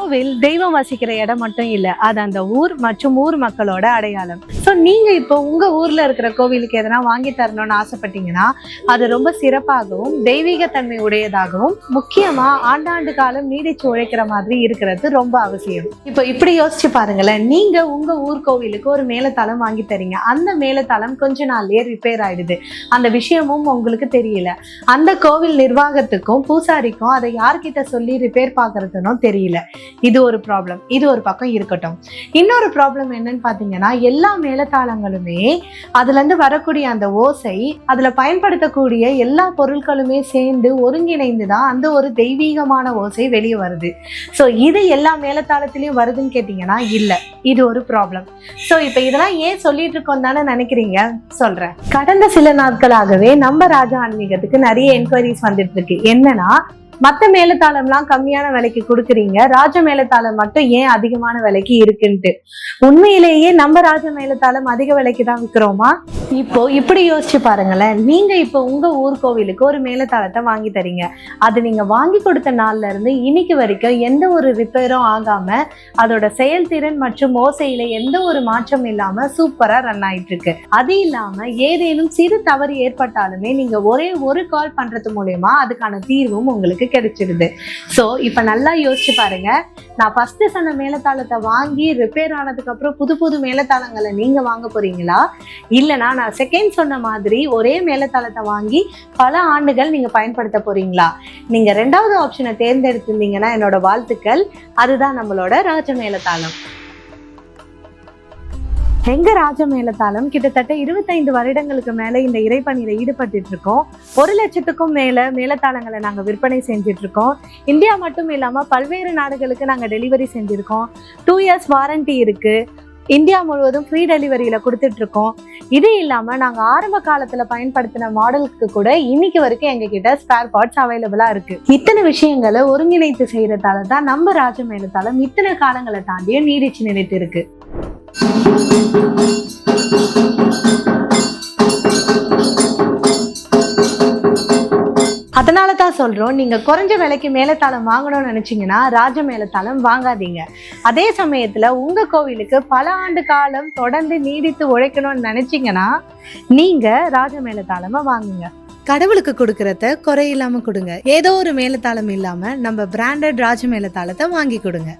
கோவில் தெய்வம் வசிக்கிற இடம் மட்டும் இல்லை அது அந்த ஊர் மற்றும் ஊர் மக்களோட அடையாளம். நீங்க இப்போ உங்க ஊர்ல இருக்கிற கோவிலுக்கு எதனா வாங்கி தரணும்னு ஆசைப்பட்டீங்கன்னா அது ரொம்ப சிறப்பாகவும் தெய்வீக தன்மை உடையதாகவும் முக்கியமா ஆண்டாண்டு காலம் நீடிச்சு உழைக்கிற மாதிரி இருக்கிறது ரொம்ப அவசியம். இப்போ இப்படி யோசிச்சு பாருங்களேன் நீங்க உங்க ஊர் கோவிலுக்கு ஒரு மேலத்தளம் வாங்கி தரீங்க. அந்த மேலத்தளம் கொஞ்ச நாள்லயே ரிப்பேர் ஆயிடுது. அந்த விஷயமும் உங்களுக்கு தெரியல. அந்த கோவில் நிர்வாகத்துக்கும் பூசாரிக்கும் அதை யார்கிட்ட சொல்லி ரிப்பேர் பார்க்கறதுனும் தெரியல. இது ஒரு ப்ராப்ளம் இது ஒரு பக்கம் இருக்கட்டும். இன்னொரு ப்ராப்ளம் என்னன்னு பார்த்தீங்கன்னா எல்லா காலங்களுமே அதுலேருந்து வரக்கூடிய அந்த ஓசை அதில் பயன்படுத்தக்கூடிய எல்லா பொருட்களுமே சேர்ந்து ஒருங்கிணைந்து தான் அந்த ஒரு தெய்வீகமான ஓசை வெளியே வருது. ஸோ இது எல்லா மேலத்தாளத்துலேயும் வருதுன்னு கேட்டிங்கன்னா இல்லை. இது ஒரு ப்ராப்ளம் ஸோ இப்போ இதெல்லாம் ஏன் சொல்லிட்டு இருக்கோம் தானே நினைக்கிறீங்க? சொல்கிறேன் கடந்த சில நாட்களாகவே நம்ம ராஜா ஆன்மீகத்துக்கு நிறைய என்கொயரிஸ் வந்துட்டு இருக்கு என்னன்னா மற்ற மேலத்தாளம்லாம் கம்மியான விலைக்கு கொடுக்குறீங்க. ராஜ மேலத்தாளம் மட்டும் ஏன் அதிகமான விலைக்கு இருக்குன்ட்டு. உண்மையிலேயே நம்ம ராஜ மேலத்தாளம் அதிக விலைக்கு தான் விற்கிறோமா இப்போ இப்படி யோசிச்சு பாருங்களேன். நீங்க இப்போ உங்க ஊர் கோவிலுக்கு ஒரு மேலத்தாளத்தை வாங்கி தரீங்க. அது நீங்க வாங்கி கொடுத்த நாள்ல இருந்து இன்னைக்கு வரைக்கும் எந்த ஒரு ரிப்பேரும் ஆகாம அதோட செயல்திறன் மற்றும் ஓசையில எந்த ஒரு மாற்றம் இல்லாம சூப்பரா ரன் ஆயிட்டு இருக்கு அது இல்லாம ஏதேனும் சிறு தவறு ஏற்பட்டாலுமே நீங்க ஒரே ஒரு கால் பண்றது மூலயமா அதுக்கான தீர்வும் உங்களுக்கு கிடைச்சிடுது ஸோ இப்போ நல்லா யோசிச்சு பாருங்க. நான் ஃபர்ஸ்ட் சொன்ன மேலத்தாளத்தை வாங்கி ரிப்பேர் ஆனதுக்கு அப்புறம் புது புது மேலத்தாளங்களை நீங்க வாங்க போறீங்களா? இல்லைனா நான் செகண்ட் சொன்ன மாதிரி ஒரே மேலத்தாளத்தை வாங்கி பல ஆண்டுகள் நீங்க பயன்படுத்த போறீங்களா? நீங்க ரெண்டாவது ஆப்ஷனை தேர்ந்தெடுத்திருந்தீங்கன்னா என்னோட வாழ்த்துக்கள். அதுதான் நம்மளோட ராஜ மேலத்தாளம். எங்க ராஜ மேலத்தாலும் கிட்டத்தட்ட இருபத்தைந்து வருடங்களுக்கு மேல இந்த இறைப்பணியில ஈடுபட்டு இருக்கோம். ஒரு லட்சத்துக்கும் மேல மேலத்தாளங்களை நாங்க விற்பனை செஞ்சுட்டு இருக்கோம். இந்தியா மட்டும் இல்லாம பல்வேறு நாடுகளுக்கு நாங்க டெலிவரி செஞ்சிருக்கோம். டூ இயர்ஸ் வாரண்டி இருக்கு. இந்தியா முழுவதும் ஃப்ரீ டெலிவரியில கொடுத்துட்டு இருக்கோம். இது இல்லாம நாங்க ஆரம்ப காலத்துல பயன்படுத்தின மாடலுக்கு கூட இன்னைக்கு வரைக்கும் எங்க கிட்ட ஸ்பேர் பார்ட்ஸ் அவைலபிளா இருக்கு. இத்தனை விஷயங்களை ஒருங்கிணைத்து செய்யறதால தான் நம்ம ராஜமேலத்தாலும் இத்தனை காலங்களை தாண்டியும் நீடிச்சு நிலைத்து இருக்கு. அதனால தான் சொல்கிறோம் நீங்கள் குறைஞ்ச விலைக்கு மேலத்தாளம் வாங்கணும்னு நினச்சிங்கன்னா ராஜ மேலத்தாளம் வாங்காதீங்க. அதே சமயத்தில் உங்கள் கோவிலுக்கு பல ஆண்டு காலம் தொடர்ந்து நீடித்து உழைக்கணும்னு நினச்சிங்கன்னா நீங்கள் ராஜ மேலத்தாளமாக வாங்குங்க. கடவுளுக்கு கொடுக்கறத குறையில்லாமல் கொடுங்க. ஏதோ ஒரு மேலத்தாளம் இல்லாமல் நம்ம பிராண்டட் ராஜ மேலத்தாளத்தை வாங்கி கொடுங்க.